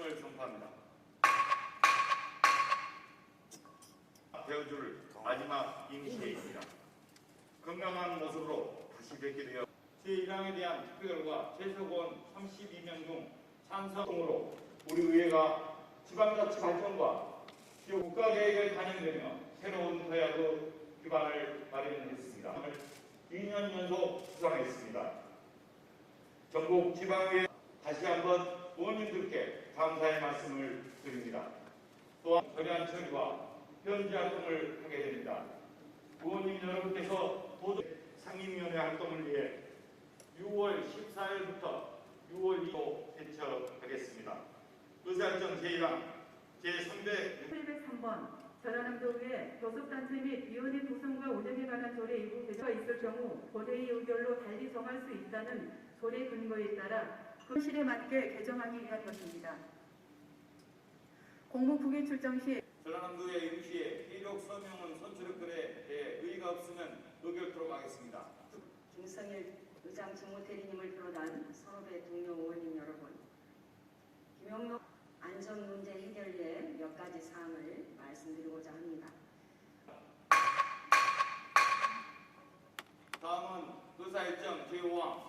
말씀을 선포합니다. 되어줄 마지막 임시회입니다. 건강한 모습으로 다시 뵙게 되어 제1항에 대한 투표결과 최소권 32명 중 찬성으로 우리 의회가 지방자치 발전과 국가계획을 반영되며 새로운 도약의 기반을 마련했습니다. 2년 연속 수상했습니다. 전국 지방의회 다시 한번 의원님들께 감사의 말씀을 드립니다. 또한 거래한 처리와 현지 활동을 하게 됩니다. 의원님 여러분께서 도정 상임위원회 활동을 위해 6월 14일부터 6월 2일 개최하겠습니다. 의사일정 제1항 제300 703번 전라남도의회 교섭단체 및 위원회 구성과 운영에 관한 조례 일부 개정가 있을 경우 본회의 의결로 달리 정할 수 있다는 조례 근거에 따라 그 실에 맞게 개정하기 위한 것입니다. 공무 국외 출정 시 전라남도의 임시에 피력 서명은 선출력들에 대해 의의가 없으면 의결토록 하겠습니다. 김성일 의장 직무 대리님을 비롯한 선후배 동료 의원님 여러분, 김영록 안전 문제 해결에 몇 가지 사항을 말씀드리고자 합니다. 다음은 의사일정 제5항